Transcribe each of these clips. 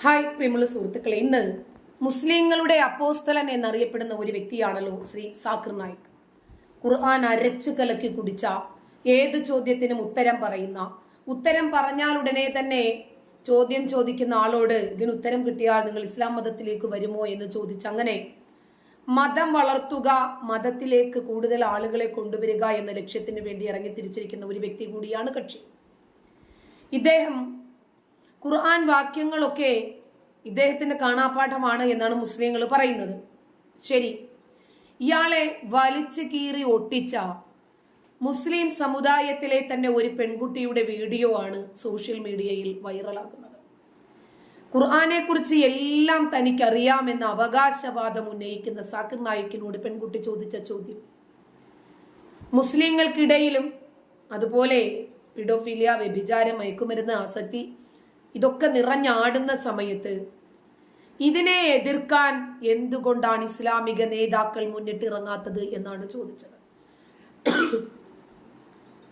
Hi പ്രിയമുള്ള സുഹൃത്തുക്കളെ. ഇന്ന് മുസ്ലിങ്ങളുടെ അപ്പോസ്തലൻ എന്നറിയപ്പെടുന്ന ഒരു വ്യക്തിയാണല്ലോ ശ്രീ സാക്കിർ നായിക്. ഖുർആൻ അരച്ചു കലക്കി കുടിച്ച ഏത് ചോദ്യത്തിനും ഉത്തരം പറയുന്ന ഉത്തരം പറഞ്ഞാൽ ഉടനെ തന്നെ ചോദ്യം ചോദിക്കുന്ന ആളോട് ഇതിന് ഉത്തരം കിട്ടിയാൽ നിങ്ങൾ ഇസ്ലാം മതത്തിലേക്ക് വരുമോ എന്ന് ചോദിച്ച് അങ്ങനെ മതം വളർത്തുക മതത്തിലേക്ക് കൂടുതൽ ആളുകളെ കൊണ്ടുവരിക എന്ന ലക്ഷ്യത്തിന് വേണ്ടി ഇറങ്ങി തിരിച്ചിരിക്കുന്ന ഒരു വ്യക്തി കൂടിയാണ് കക്ഷി. ഇദ്ദേഹം ഖുർആൻ വാക്യങ്ങളൊക്കെ ഇദ്ദേഹത്തിന്റെ കാണാപ്പാഠമാണ് എന്നാണ് മുസ്ലിങ്ങൾ പറയുന്നത്. ശരി. ഇയാളെ വലിച്ചു കീറി ഒട്ടിച്ച മുസ്ലിം സമുദായത്തിലെ തന്നെ ഒരു പെൺകുട്ടിയുടെ വീഡിയോ ആണ് സോഷ്യൽ മീഡിയയിൽ വൈറലാകുന്നത്. ഖുർആനെ കുറിച്ച് എല്ലാം തനിക്കറിയാമെന്ന അവകാശവാദം ഉന്നയിക്കുന്ന സാക്കിർ നായിക്കിനോട് പെൺകുട്ടി ചോദിച്ച ചോദ്യം. മുസ്ലിങ്ങൾക്കിടയിലും അതുപോലെ പിഡോഫിലിയ വ്യഭിചാരം മയക്കുമരുന്ന് ആസക്തി ഇതൊക്കെ നിറഞ്ഞാടുന്ന സമയത്ത് ഇതിനെ എതിർക്കാൻ എന്തുകൊണ്ടാണ് ഇസ്ലാമിക നേതാക്കൾ മുന്നിട്ടിറങ്ങാത്തത് എന്നാണ് ചോദിച്ചത്.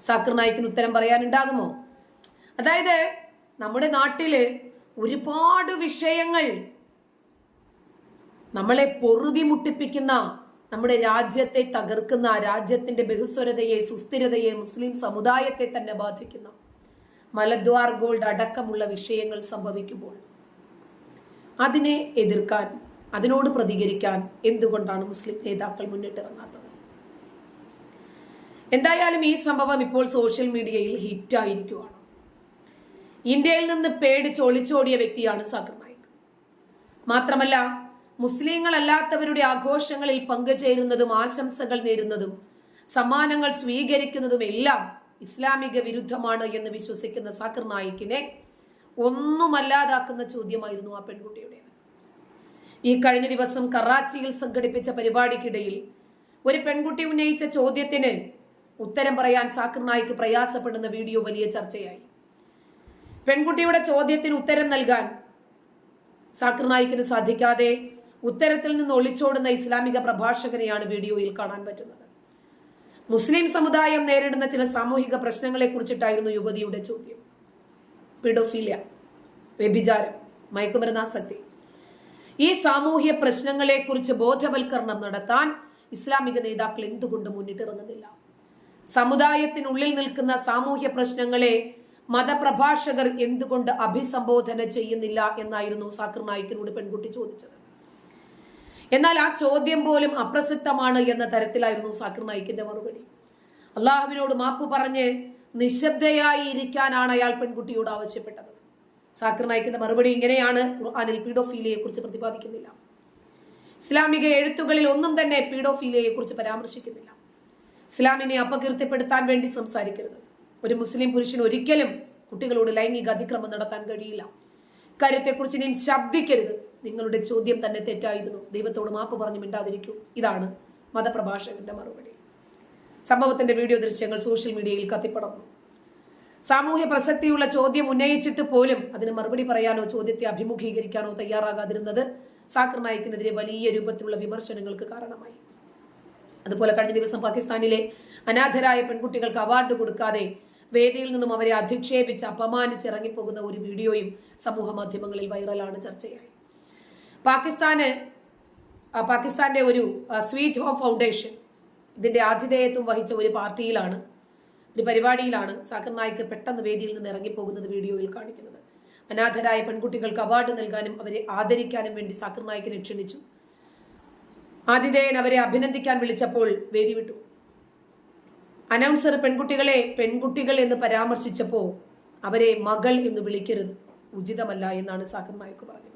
സാക്കിർ നായിക്കിന് ഉത്തരം പറയാനുണ്ടാകുമോ? അതായത് നമ്മുടെ നാട്ടിൽ ഒരുപാട് വിഷയങ്ങൾ നമ്മളെ പൊറുതി മുട്ടിപ്പിക്കുന്ന നമ്മുടെ രാജ്യത്തെ തകർക്കുന്ന രാജ്യത്തിന്റെ ബഹുസ്വരതയെ സുസ്ഥിരതയെ മുസ്ലിം സമുദായത്തെ തന്നെ ബാധിക്കുന്ന മലദ്വാർ ഗോൾഡ് അടക്കമുള്ള വിഷയങ്ങൾ സംഭവിക്കുമ്പോൾ അതിനെ എതിർക്കാൻ അതിനോട് പ്രതികരിക്കാൻ എന്തുകൊണ്ടാണ് മുസ്ലിം നേതാക്കൾ മുന്നിട്ടിറങ്ങാത്തത്? എന്തായാലും ഈ സംഭവം ഇപ്പോൾ സോഷ്യൽ മീഡിയയിൽ ഹിറ്റായിരിക്കുവാണ് ഇന്ത്യയിൽ നിന്ന് പേടി ഒളിച്ചോടിയ വ്യക്തിയാണ് സാഗർ നായിക്. മാത്രമല്ല മുസ്ലിങ്ങളല്ലാത്തവരുടെ ആഘോഷങ്ങളിൽ പങ്കുചേരുന്നതും ആശംസകൾ നേരുന്നതും സമ്മാനങ്ങൾ സ്വീകരിക്കുന്നതും എല്ലാം ഇസ്ലാമിക വിരുദ്ധമാണ് എന്ന് വിശ്വസിക്കുന്ന സാക്കിർ നായിക്കിനെ ഒന്നുമല്ലാതാക്കുന്ന ചോദ്യമായിരുന്നു ആ പെൺകുട്ടിയുടേത്. ഈ കഴിഞ്ഞ ദിവസം കറാച്ചിയിൽ സംഘടിപ്പിച്ച പരിപാടിക്കിടയിൽ ഒരു പെൺകുട്ടി ഉന്നയിച്ച ചോദ്യത്തിന് ഉത്തരം പറയാൻ സാക്കിർ നായിക്ക് പ്രയാസപ്പെടുന്ന വീഡിയോ വലിയ ചർച്ചയായി. പെൺകുട്ടിയുടെ ചോദ്യത്തിന് ഉത്തരം നൽകാൻ സാക്കിർ നായിക്കിന് സാധിക്കാതെ ഉത്തരത്തിൽ നിന്ന് ഒളിച്ചോടുന്ന ഇസ്ലാമിക പ്രഭാഷകനെയാണ് വീഡിയോയിൽ കാണാൻ പറ്റുന്നത്. മുസ്ലിം സമുദായം നേരിടുന്ന ചില സാമൂഹിക പ്രശ്നങ്ങളെ കുറിച്ചിട്ടായിരുന്നു യുവതിയുടെ ചോദ്യം. പിഡോഫീലിയ വ്യഭിചാരം മയക്കുമരുന്നാസക്തി. ഈ സാമൂഹ്യ പ്രശ്നങ്ങളെ കുറിച്ച് ബോധവൽക്കരണം നടത്താൻ ഇസ്ലാമിക നേതാക്കൾ എന്തുകൊണ്ട് മുന്നിട്ടിറങ്ങുന്നില്ല? സമുദായത്തിനുള്ളിൽ നിൽക്കുന്ന സാമൂഹ്യ പ്രശ്നങ്ങളെ മതപ്രഭാഷകർ എന്തുകൊണ്ട് അഭിസംബോധന ചെയ്യുന്നില്ല എന്നായിരുന്നു സാക്കിർ നായിക്കിനോട് പെൺകുട്ടി ചോദിച്ചത്. എന്നാൽ ആ ചോദ്യം പോലും അപ്രസക്തമാണ് എന്ന തരത്തിലായിരുന്നു സാക്കിർ നായിക്കിന്റെ മറുപടി. അള്ളാഹുവിനോട് മാപ്പ് പറഞ്ഞ് നിശബ്ദയായി ഇരിക്കാനാണ് അയാൾ പെൺകുട്ടിയോട് ആവശ്യപ്പെട്ടത്. സാക്കിർ നായിക്കിന്റെ മറുപടി ഇങ്ങനെയാണ് ഖുർആാനിൽ പീഡോഫീലിയെ കുറിച്ച് പ്രതിപാദിക്കുന്നില്ല. ഇസ്ലാമിക എഴുത്തുകളിൽ ഒന്നും തന്നെ പീഡോഫീലിയെ കുറിച്ച് പരാമർശിക്കുന്നില്ല. ഇസ്ലാമിനെ അപകീർത്തിപ്പെടുത്താൻ വേണ്ടി സംസാരിക്കരുത്. ഒരു മുസ്ലിം പുരുഷന് ഒരിക്കലും കുട്ടികളോട് ലൈംഗിക അതിക്രമം നടത്താൻ കഴിയില്ല. കാര്യത്തെക്കുറിച്ച് ഇനിയും ശബ്ദിക്കരുത്. നിങ്ങളുടെ ചോദ്യം തന്നെ തെറ്റായിരുന്നു. ദൈവത്തോട് മാപ്പ് പറഞ്ഞു മിണ്ടാതിരിക്കൂ. ഇതാണ് മതപ്രഭാഷകന്റെ മറുപടി. സംഭവത്തിന്റെ വീഡിയോ ദൃശ്യങ്ങൾ സോഷ്യൽ മീഡിയയിൽ കത്തിപ്പടർന്നു. സാമൂഹ്യ പ്രസക്തിയുള്ള ചോദ്യം ഉന്നയിച്ചിട്ട് പോലും അതിന് മറുപടി പറയാനോ ചോദ്യത്തെ അഭിമുഖീകരിക്കാനോ തയ്യാറാകാതിരുന്നത് സാക്കർ നായിക്കിനെതിരെ വലിയ രൂപത്തിലുള്ള വിമർശനങ്ങൾക്ക് കാരണമായി. അതുപോലെ കഴിഞ്ഞ ദിവസം പാകിസ്ഥാനിലെ അനാഥരായ പെൺകുട്ടികൾക്ക് അവാർഡ് കൊടുക്കാതെ വേദിയിൽ നിന്നും അവരെ അധിക്ഷേപിച്ച് അപമാനിച്ച് ഇറങ്ങിപ്പോകുന്ന ഒരു വീഡിയോയും സമൂഹ മാധ്യമങ്ങളിൽ വൈറലാണ് ചർച്ചയായി. പാകിസ്ഥാന് പാകിസ്ഥാന്റെ ഒരു സ്വീറ്റ് ഹോം ഫൗണ്ടേഷൻ ഇതിന്റെ ആതിഥേയത്വം വഹിച്ച ഒരു പാർട്ടിയിലാണ് ഒരു പരിപാടിയിലാണ് സാക്കർ നായിക്ക് പെട്ടെന്ന് വേദിയിൽ നിന്ന് ഇറങ്ങിപ്പോകുന്നത് വീഡിയോയിൽ കാണിക്കുന്നത്. അനാഥരായ പെൺകുട്ടികൾക്ക് അവാർഡ് നൽകാനും അവരെ ആദരിക്കാനും വേണ്ടി സാക്കർ നായിക്കിനെ ക്ഷണിച്ചു. ആതിഥേയൻ അവരെ അഭിനന്ദിക്കാൻ വിളിച്ചപ്പോൾ വേദി വിട്ടു. അനൗൺസർ പെൺകുട്ടികളെ പെൺകുട്ടികൾ എന്ന് പരാമർശിച്ചപ്പോൾ അവരെ മകൾ എന്ന് വിളിക്കരുത് ഉചിതമല്ല എന്നാണ് സാക്കർ നായിക്ക് പറഞ്ഞത്.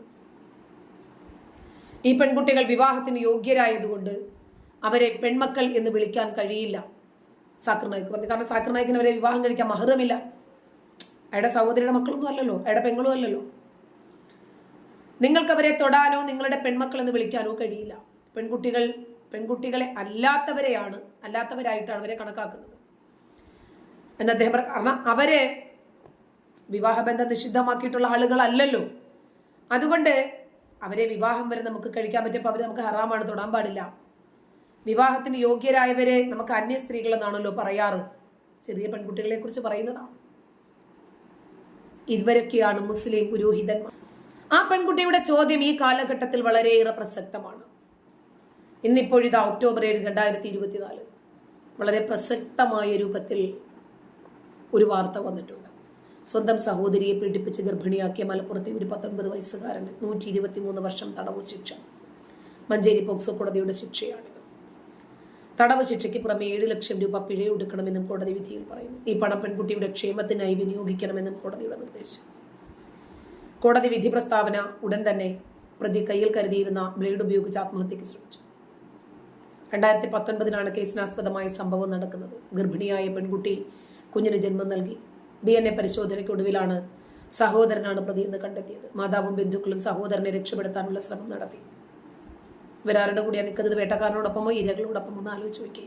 ഈ പെൺകുട്ടികൾ വിവാഹത്തിന് യോഗ്യരായതുകൊണ്ട് അവരെ പെൺമക്കൾ എന്ന് വിളിക്കാൻ കഴിയില്ല. സാക്കർ നായിക്ക് പറഞ്ഞു. കാരണം സാക്കർ നായിക്കിന് അവരെ വിവാഹം കഴിക്കാൻ മഹറമില്ല. അയാളുടെ സഹോദരിയുടെ മക്കളൊന്നും അല്ലല്ലോ. അയാളുടെ പെങ്ങളും അല്ലല്ലോ. നിങ്ങൾക്ക് അവരെ തൊടാനോ നിങ്ങളുടെ പെൺമക്കൾ എന്ന് വിളിക്കാനോ കഴിയില്ല. പെൺകുട്ടികൾ പെൺകുട്ടികളെ അല്ലാത്തവരെയാണ് അല്ലാത്തവരായിട്ടാണ് അവരെ കണക്കാക്കുന്നത്. എന്ന് അദ്ദേഹം കാരണം അവരെ വിവാഹബന്ധം നിഷിദ്ധമാക്കിയിട്ടുള്ള ആളുകളല്ലല്ലോ. അതുകൊണ്ട് അവരെ വിവാഹം വരെ നമുക്ക് കഴിക്കാൻ പറ്റിയപ്പോൾ അവർ നമുക്ക് ഹറാമാണ് തൊടാൻ പാടില്ല. വിവാഹത്തിന് യോഗ്യരായവരെ നമുക്ക് അന്യ സ്ത്രീകളെന്നാണല്ലോ പറയാറ്. ചെറിയ പെൺകുട്ടികളെ കുറിച്ച് പറയുന്നതാണ് ഇവരൊക്കെയാണ് മുസ്ലിം പുരോഹിതന്മാർ. ആ പെൺകുട്ടിയുടെ ചോദ്യം ഈ കാലഘട്ടത്തിൽ വളരെയേറെ പ്രസക്തമാണ്. ഇന്നിപ്പോഴിതാ ഒക്ടോബർ ഏഴ് രണ്ടായിരത്തി ഇരുപത്തിനാല് വളരെ പ്രസക്തമായ രൂപത്തിൽ ഒരു വാർത്ത വന്നിട്ടുണ്ട്. സ്വന്തം സഹോദരിയെ പീഡിപ്പിച്ച് ഗർഭിണിയാക്കിയ മലപ്പുറത്തെ ഒരു പത്തൊൻപത് വയസ്സുകാരന് നൂറ്റി ഇരുപത്തി മൂന്ന് വർഷം തടവ് ശിക്ഷ. മഞ്ചേരി പോക്സോ കോടതിയുടെ ശിക്ഷയാണിത്. തടവ് ശിക്ഷയ്ക്ക് പുറമെ ഏഴ് ലക്ഷം രൂപ പിഴ എടുക്കണമെന്നും കോടതി വിധിയിൽ പറയുന്നു. ഈ പണം പെൺകുട്ടിയുടെ ക്ഷേമത്തിനായി വിനിയോഗിക്കണമെന്നും കോടതിയുടെ നിർദ്ദേശം. കോടതി വിധി പ്രസ്താവന ഉടൻ തന്നെ പ്രതി കയ്യിൽ കരുതിയിരുന്ന ബ്ലേഡ് ഉപയോഗിച്ച് ആത്മഹത്യക്ക് ശ്രമിച്ചു. രണ്ടായിരത്തി പത്തൊൻപതിനാണ് കേസിനാസ്പദമായ സംഭവം നടക്കുന്നത്. ഗർഭിണിയായ പെൺകുട്ടി കുഞ്ഞിന് ജന്മം നൽകി. ഡി എൻ എ പരിശോധനയ്ക്കൊടുവിലാണ് സഹോദരനാണ് പ്രതിയെന്ന് കണ്ടെത്തിയത്. മാതാവും ബന്ധുക്കളും സഹോദരനെ രക്ഷപ്പെടുത്താനുള്ള ശ്രമം നടത്തി. ഇവരാരുടെ കൂടിയാ നിൽക്കുന്നത് വേട്ടക്കാരനോടൊപ്പമോ ഇരകളോടൊപ്പമോ ഒന്ന് ആലോചിച്ച് നോക്കി.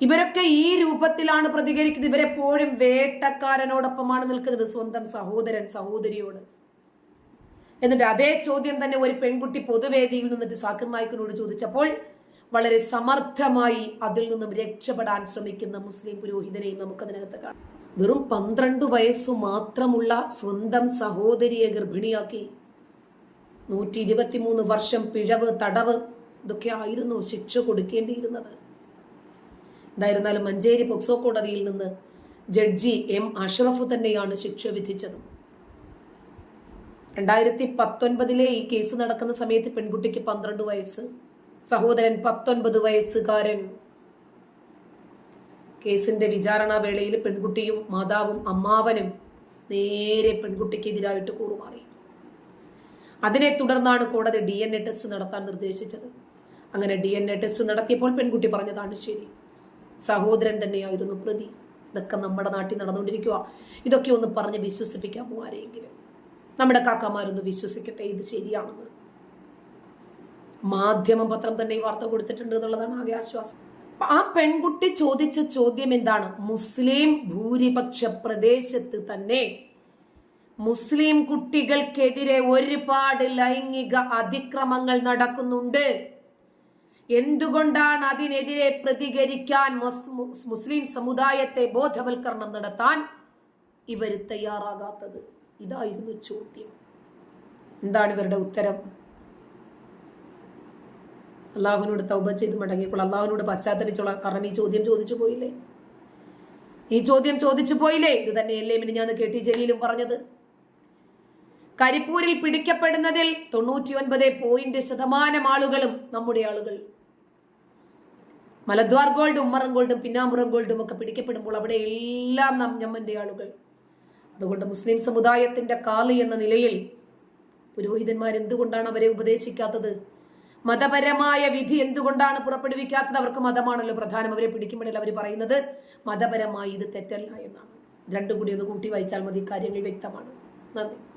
ഇവരൊക്കെ ഈ രൂപത്തിലാണ് പ്രതികരിക്കുന്നത്. ഇവരെപ്പോഴും വേട്ടക്കാരനോടൊപ്പമാണ് നിൽക്കുന്നത്. സ്വന്തം സഹോദരൻ സഹോദരിയോട്. എന്നിട്ട് അതേ ചോദ്യം തന്നെ ഒരു പെൺകുട്ടി പൊതുവേദിയിൽ നിന്നിട്ട് സാക്കിർ നായിക്കിനോട് ചോദിച്ചപ്പോൾ വളരെ സമർത്ഥമായി അതിൽ നിന്നും രക്ഷപ്പെടാൻ ശ്രമിക്കുന്ന മുസ്ലിം പുരോഹിതനെയും നമുക്കതിനകത്ത് കാണാം. വെറും പന്ത്രണ്ട് വയസ്സു മാത്രമുള്ള സ്വന്തം സഹോദരിയെ ഗർഭിണിയാക്കി. നൂറ്റി ഇരുപത്തിമൂന്ന് വർഷം പിഴവ് തടവ് ഇതൊക്കെ ആയിരുന്നു ശിക്ഷ കൊടുക്കേണ്ടിയിരുന്നത്. എന്തായിരുന്നാലും മഞ്ചേരി പോക്സോ കോടതിയിൽ നിന്ന് ജഡ്ജി എം അഷ്റഫ് തന്നെയാണ് ശിക്ഷ വിധിച്ചത്. രണ്ടായിരത്തി പത്തൊൻപതിലെ ഈ കേസ് നടക്കുന്ന സമയത്ത് പെൺകുട്ടിക്ക് പന്ത്രണ്ട് വയസ്സ് സഹോദരൻ പത്തൊൻപത് വയസ്സുകാരൻ കേസിന്റെ വിചാരണ വേളയിൽ പെൺകുട്ടിയും മാതാവും അമ്മാവനും നേരെ പെൺകുട്ടിക്കെതിരായിട്ട് കൂറുമാറി. അതിനെ തുടർന്നാണ് കോടതി ഡി എൻ എ ടെസ്റ്റ് നടത്താൻ നിർദ്ദേശിച്ചത്. അങ്ങനെ ഡി എൻ എ ടെസ്റ്റ് നടത്തിയപ്പോൾ പെൺകുട്ടി പറഞ്ഞതാണ് ശരി. സഹോദരൻ തന്നെയായിരുന്നു പ്രതി. ഇതൊക്കെ നമ്മുടെ നാട്ടിൽ നടന്നുകൊണ്ടിരിക്കുക. ഇതൊക്കെ ഒന്ന് പറഞ്ഞ് വിശ്വസിപ്പിക്കാമോ ആരെയെങ്കിലും? നമ്മുടെ കാക്കമാരൊന്ന് വിശ്വസിക്കട്ടെ ഇത് ശരിയാണെന്ന്. മാധ്യമ പത്രം തന്നെ ഈ വാർത്ത കൊടുത്തിട്ടുണ്ട് എന്നുള്ളതാണ് ആകെ ആശ്വാസം. ആ പെൺകുട്ടി ചോദിച്ച ചോദ്യം എന്താണ്? മുസ്ലിം ഭൂരിപക്ഷ പ്രദേശത്ത് തന്നെ മുസ്ലിം കുട്ടികൾക്കെതിരെ ഒരുപാട് ലൈംഗിക അതിക്രമങ്ങൾ നടക്കുന്നുണ്ട്. എന്തുകൊണ്ടാണ് അതിനെതിരെ പ്രതികരിക്കാൻ മുസ്ലിം സമുദായത്തെ ബോധവൽക്കരണം നടത്താൻ ഇവർ തയ്യാറാകാത്തത്? ഇതായിരുന്നു ചോദ്യം. എന്താണ് ഇവരുടെ ഉത്തരം? അള്ളാഹുവിനോട് തൗബ ചെയ്ത് മടങ്ങിയപ്പോൾ അള്ളാഹുവിനോട് പശ്ചാത്തലിച്ചോളാം കാരണം ഈ ചോദ്യം ചോദിച്ചു പോയില്ലേ? ഈ ചോദ്യം ചോദിച്ചു പോയില്ലേ? ഇത് തന്നെയല്ലേ പിന്നെ ഞാൻ കെട്ടി ജലീലും പറഞ്ഞത്. കരിപ്പൂരിൽ പിടിക്കപ്പെടുന്നതിൽ തൊണ്ണൂറ്റി ഒൻപത് പോയിന്റ് ശതമാനം ആളുകളും നമ്മുടെ ആളുകൾ. മലദ്വാർ ഗോൾഡും ഉമ്മറം ഗോൾഡും പിന്നാമ്പുറം ഗോൾഡും ഒക്കെ പിടിക്കപ്പെടുമ്പോൾ അവിടെ എല്ലാം നാം ഞമ്മന്റെ ആളുകൾ. അതുകൊണ്ട് മുസ്ലിം സമുദായത്തിന്റെ കാളി എന്ന നിലയിൽ പുരോഹിതന്മാർ എന്തുകൊണ്ടാണ് അവരെ ഉപദേശിക്കാത്തത്? മതപരമായ വിധി എന്തുകൊണ്ടാണ് പുറപ്പെടുവിക്കാത്തത്? അവർക്ക് മതമാണല്ലോ പ്രധാനം. അവരെ പിടിക്കുമ്പോഴല്ല അവർ പറയുന്നത്? മതപരമായി ഇത് തെറ്റല്ല എന്നാണ്. രണ്ടും കൂടി ഒന്ന് കൂട്ടി വായിച്ചാൽ മതി. കാര്യങ്ങൾ വ്യക്തമാണ്. നന്ദി.